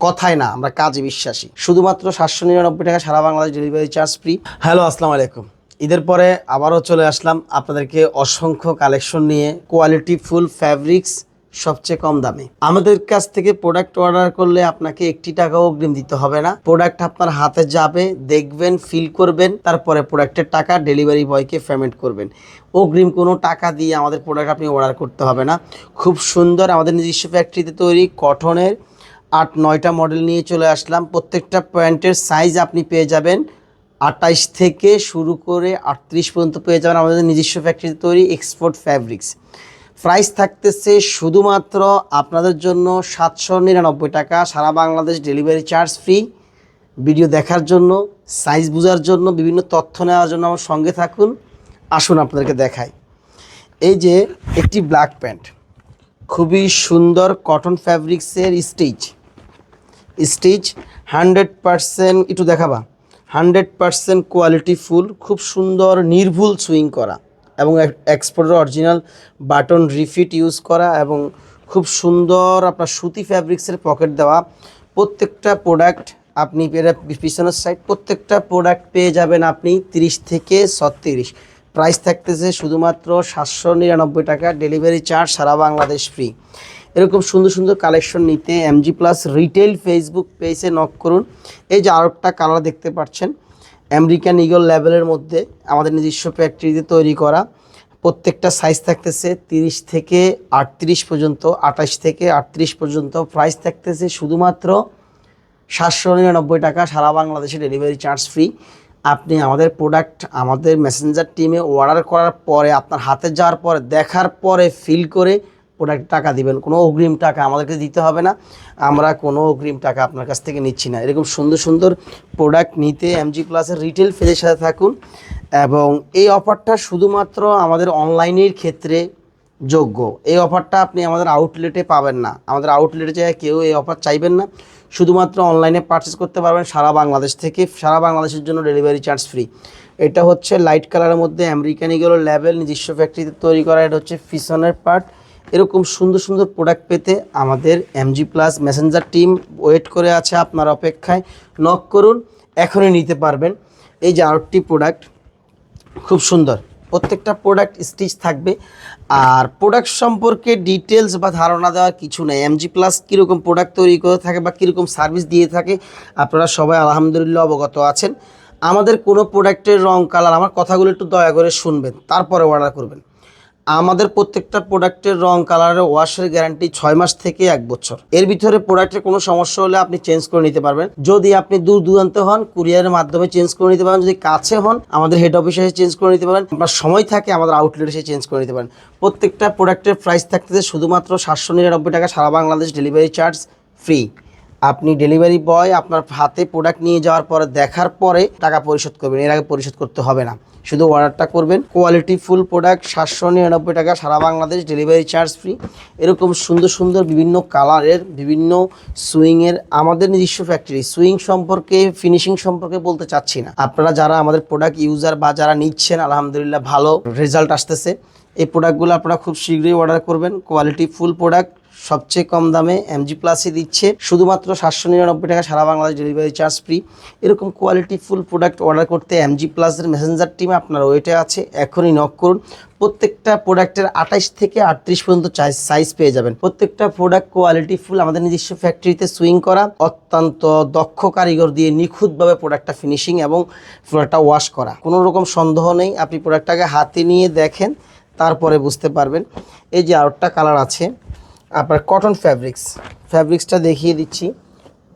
কথায় না, আমরা কাজে বিশ্বাসী। শুধুমাত্র সাতশো নিরানব্বই টাকা সারা Bangladesh delivery charge free hello আসসালামু আলাইকুম। ঈদের পরে আবারও চলে আসলাম আপনাদেরকে অসংখ্য কালেকশন নিয়ে। কোয়ালিটি ফুল ফ্যাব্রিক্স সবচেয়ে কম দামে। আমাদের কাছ থেকে প্রোডাক্ট অর্ডার করলে আপনাকে একটি টাকাও অগ্রিম দিতে হবে না। প্রোডাক্ট আপনার হাতে যাবে, দেখবেন ফিল করবেন, তারপরে প্রোডাক্টের টাকা ডেলিভারি বয়কে পেমেন্ট করবেন। অগ্রিম কোনো টাকা দিয়ে আমাদের প্রোডাক্ট আপনি অর্ডার করতে হবে না। খুব সুন্দর আমাদের নিজস্ব ফ্যাক্টরিতে তৈরি কটনের আট, নয়টা মডেল নিয়ে চলে আসলাম। প্রত্যেকটা প্যান্টের সাইজ আপনি পেয়ে যাবেন। আটাইশ থেকে শুরু করে আটত্রিশ পর্যন্ত পেয়ে যাবেন আমাদের নিজস্ব ফ্যাক্টরিতে তৈরি এক্সপোর্ট ফ্যাব্রিক্স প্রাইস থাকতেছে শুধুমাত্র আপনাদের জন্য সাতশো নিরানব্বই টাকা। সারা Bangladesh delivery charge free video দেখার জন্য সাইজ বোঝার জন্য, বিভিন্ন তথ্য নেওয়ার জন্য আমার সঙ্গে থাকুন। আসুন আপনাদেরকে দেখাই। এই যে একটি ব্ল্যাক প্যান্ট খুবই সুন্দর কটন ফ্যাব্রিক্সের স্টিচ স্টিচ, হান্ড্রেড পারসেন্ট, একটু দেখাবা, হান্ড্রেড পারসেন্ট কোয়ালিটি ফুল, খুব সুন্দর, নির্ভুল সুইং করা এবং এক্সপোর্টের অরিজিনাল বাটন রিফিট ইউজ করা এবং খুব সুন্দর আপনার সুতি ফ্যাব্রিক্সের পকেট দেওয়া। প্রত্যেকটা প্রোডাক্ট আপনি পিছনের সাইড প্রত্যেকটা প্রোডাক্ট পেয়ে যাবেন আপনি তিরিশ থেকে ছত্রিশ। প্রাইস থাকতেছে শুধুমাত্র সাতশো নিরানব্বই টাকা, ডেলিভারি চার্জ সারা বাংলাদেশ ফ্রি। এরকম সুন্দর সুন্দর কালেকশন নিতে এমজি প্লাস রিটেল ফেসবুক পেজে নক করুন। এই যে আরেকটা কালার দেখতে পাচ্ছেন আমেরিকান ইগল লেভেলের মধ্যে আমাদের নিজস্ব ফ্যাক্টরিতে তৈরি করা। প্রত্যেকটা সাইজ থাকতেছে তিরিশ থেকে আটত্রিশ পর্যন্ত, আঠাশ থেকে আটত্রিশ পর্যন্ত প্রাইস থাকতেছে শুধুমাত্র সাতশো নিরানব্বই টাকা, সারা বাংলাদেশে ডেলিভারি চার্জ ফ্রি আপনি আমাদের প্রোডাক্ট আমাদের মেসেঞ্জার টিমে অর্ডার করার পরে, আপনার হাতে যাওয়ার পরে, দেখার পরে ফিল করে প্রোডাক্ট টাকা দিবেন। কোনো অগ্রিম টাকা আমাদেরকে দিতে হবে না। আমরা কোনো অগ্রিম টাকা আপনার কাছ থেকে নিচ্ছি না। এরকম সুন্দর সুন্দর প্রোডাক্ট নিতে এমজি প্লাসের রিটেল ফেজের সাথে থাকুন। এবং এই অফারটা শুধুমাত্র আমাদের অনলাইনের ক্ষেত্রে যোগ্য। এই অফারটা আপনি আমাদের আউটলেটে পাবেন না। আমাদের আউটলেটে যায় কেউ এই অফার চাইবেন না। শুধুমাত্র অনলাইনে পারচেস করতে পারবেন সারা বাংলাদেশ থেকে। সারা বাংলাদেশের জন্য ডেলিভারি চার্জ ফ্রি এটা হচ্ছে লাইট কালারের মধ্যে আমেরিকান ইগুলো লেভেল নিজস্ব ফ্যাক্টরিতে তৈরি করা। এটা হচ্ছে ফিশনের পার্ট এরকম সুন্দর সুন্দর প্রোডাক্ট পেতে আমাদের MG plus messenger team wait করে আছে আপনার অপেক্ষায়। নক করুন, এখনই নিতে পারবেন। এই যে আরেকটি প্রোডাক্ট খুব সুন্দর। প্রত্যেকটা প্রোডাক্ট স্টিচ থাকবে। আর প্রোডাক্ট সম্পর্কে ডিটেলস বা ধারণা দেওয়ার কিছু নেই। এমজি প্লাস কীরকম প্রোডাক্ট তৈরি করে থাকে বা কীরকম সার্ভিস দিয়ে থাকে, আপনারা সবাই আলহামদুলিল্লাহ অবগত আছেন। আমাদের কোনো প্রোডাক্টের রং কালার আমার কথাগুলো একটু দয়া করে শুনবেন, তারপরে অর্ডার করবেন। আমাদের প্রত্যেকটা প্রোডাক্টের রং, কালারের ওয়াশের গ্যারান্টি ছয় মাস থেকে এক বছর। এর ভিতরে প্রোডাক্টের কোনো সমস্যা হলে আপনি চেঞ্জ করে নিতে পারবেন। যদি আপনি দূর দূরান্তে হন, কুরিয়ারের মাধ্যমে চেঞ্জ করে নিতে পারেন যদি কাছে হন, আমাদের হেড অফিসে এসে চেঞ্জ করে নিতে পারেন। আপনার সময় থাকে, আমাদের আউটলেট এসে চেঞ্জ করে নিতে পারেন। প্রত্যেকটা প্রোডাক্টের প্রাইস থাকতেছে শুধুমাত্র সাতশো নিরানব্বই টাকা, সারা বাংলাদেশ ডেলিভারি চার্জ ফ্রি আপনি ডেলিভারি বয় আপনার হাতে প্রোডাক্ট নিয়ে যাওয়ার পরে, দেখার পরে টাকা পরিশোধ করবেন। এর আগে পরিশোধ করতে হবে না। শুধু অর্ডারটা করবেন। কোয়ালিটি ফুল প্রোডাক্ট সাতশো নিরানব্বই টাকা, সারা বাংলাদেশ ডেলিভারি চার্জ ফ্রি এরকম সুন্দর সুন্দর বিভিন্ন কালারের বিভিন্ন সুইংয়ের আমাদের নিজস্ব ফ্যাক্টরি সুইং সম্পর্কে ফিনিশিং সম্পর্কে বলতে চাচ্ছি না। আপনারা যারা আমাদের প্রোডাক্ট ইউজার বা যারা নিচ্ছেন, আলহামদুলিল্লাহ ভালো রেজাল্ট আসতেছে। এই প্রোডাক্টগুলো আপনারা খুব শীঘ্রই অর্ডার করবেন। কোয়ালিটি ফুল প্রোডাক্ট সবচেয়ে কম দামে এমজি প্লাসই দিচ্ছে। শুধুমাত্র সাতশো নিরানব্বই টাকা সারা বাংলাদেশ ডেলিভারি চার্জ ফ্রি এরকম কোয়ালিটি ফুল প্রোডাক্ট অর্ডার করতে এমজি প্লাসের মেসেঞ্জার টিমে আপনার ওয়েটে আছে। এখনই নক করুন। প্রত্যেকটা প্রোডাক্টের আঠাইশ থেকে আটত্রিশ পর্যন্ত সাইজ পেয়ে যাবেন। প্রত্যেকটা প্রোডাক্ট কোয়ালিটি ফুল আমাদের নিজস্ব ফ্যাক্টরিতে সুইং করা, অত্যন্ত দক্ষ কারিগর দিয়ে নিখুঁতভাবে প্রোডাক্টটা ফিনিশিং এবং প্রোডাক্টটা ওয়াশ করা। কোনো রকম সন্দেহ নেই, আপনি প্রোডাক্টটাকে হাতে নিয়ে দেখেন, তারপরে বুঝতে পারবেন। এই যে আরেকটা কালার আছে। আপনার কটন ফ্যাব্রিক্স ফ্যাব্রিক্সটা দেখিয়ে দিচ্ছি।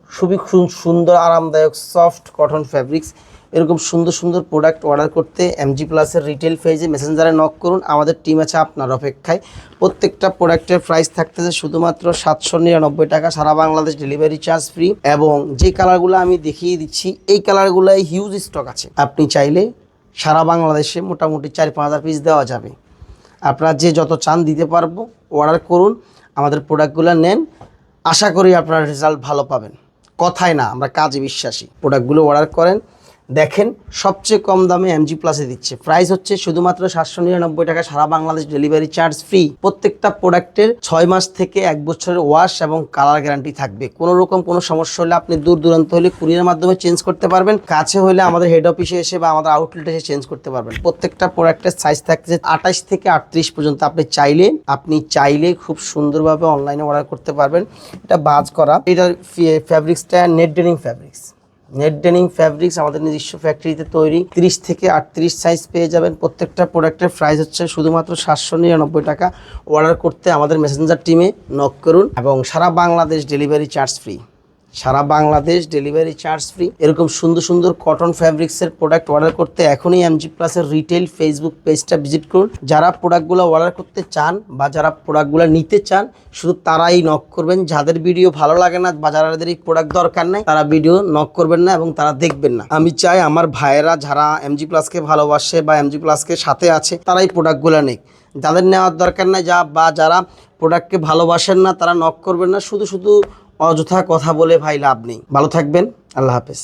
খুবই সুন্দর, আরামদায়ক সফট কটন ফ্যাব্রিক্স এরকম সুন্দর সুন্দর প্রোডাক্ট অর্ডার করতে এমজি প্লাসের রিটেল পেজে মেসেঞ্জারে নক করুন। আমাদের টিম আছে আপনার অপেক্ষায়। প্রত্যেকটা প্রোডাক্টের প্রাইস থাকতেছে শুধুমাত্র সাতশো নিরানব্বই টাকা, সারা বাংলাদেশ ডেলিভারি চার্জ ফ্রি এবং যে কালারগুলো আমি দেখিয়ে দিচ্ছি, এই কালারগুলোয় হিউজ স্টক আছে। আপনি চাইলে সারা বাংলাদেশে মোটামুটি চার পাঁচ হাজার পিস দেওয়া যাবে। আপনারা যে যত চান দিতে পারব অর্ডার করুন। আমাদের প্রোডাক্টগুলো নেন। আশা করি আপনারা রেজাল্ট ভালো পাবেন। কথায় না, আমরা কাজে বিশ্বাসী। প্রোডাক্টগুলো অর্ডার করেন। দেখেন, সবচেয়ে কম দামে এমজি প্লাসে দিচ্ছে। প্রাইস হচ্ছে শুধুমাত্র সাতশো নিরানব্বই টাকা, সারা বাংলাদেশ ডেলিভারি চার্জ ফ্রি প্রত্যেকটা প্রোডাক্টের ছয় মাস থেকে এক বছরের ওয়াশ এবং কালার গ্যারান্টি থাকবে। কোনো রকম কোনো সমস্যা হলে আপনি দূর দূরান্ত হলে কুরিয়ার মাধ্যমে চেঞ্জ করতে পারবেন। কাছে হলে আমাদের হেড অফিসে এসে বা আমাদের আউটলেটে এসে চেঞ্জ করতে পারবেন। প্রত্যেকটা প্রোডাক্টের সাইজ থাকছে আঠাশ থেকে আটত্রিশ পর্যন্ত আপনি চাইলে আপনি চাইলে খুব সুন্দরভাবে অনলাইনে অর্ডার করতে পারবেন। এটা বাজ করা। এটার ফ্যাব্রিক্সটা net denim fabrics net denim fabrics আমাদের নিজস্ব ফ্যাক্টরিতে তৈরি। 30 থেকে আটত্রিশ সাইজ পেয়ে যাবেন। প্রত্যেকটা প্রোডাক্টের প্রাইস হচ্ছে শুধুমাত্র সাতশো নিরানব্বই টাকা। অর্ডার করতে আমাদের মেসেঞ্জার টিমে নক করুন এবং সারা বাংলাদেশ ডেলিভারি চার্জ ফ্রি সারা বাংলাদেশ ডেলিভারি চার্জ ফ্রি এরকম সুন্দর সুন্দর কটন ফ্যাব্রিক্সের প্রোডাক্ট অর্ডার করতে এখনই এমজি প্লাসের রিটেল ফেসবুক পেজটা ভিজিট করুন। যারা প্রোডাক্টগুলো অর্ডার করতে চান বা যারা প্রোডাক্টগুলো নিতে চান, শুধু তারাই নক করবেন। যাদের ভিডিও ভালো লাগে না বা যাদের এই প্রোডাক্ট দরকার নেই, তারা ভিডিও নক করবেন না এবং তারা দেখবেন না। আমি চাই আমার ভাইয়েরা যারা এমজি প্লাসকে ভালোবাসে বা এমজি প্লাসকে সাথে আছে, তারাই প্রোডাক্টগুলো নেক। যাদের নেওয়ার দরকার নাই যা বা যারা প্রোডাক্টকে ভালোবাসেন না, তারা নক করবেন না। শুধু শুধু অযথা কথা বলে ভাই লাভ নেই। ভালো থাকবেন আল্লাহ হাফেজ।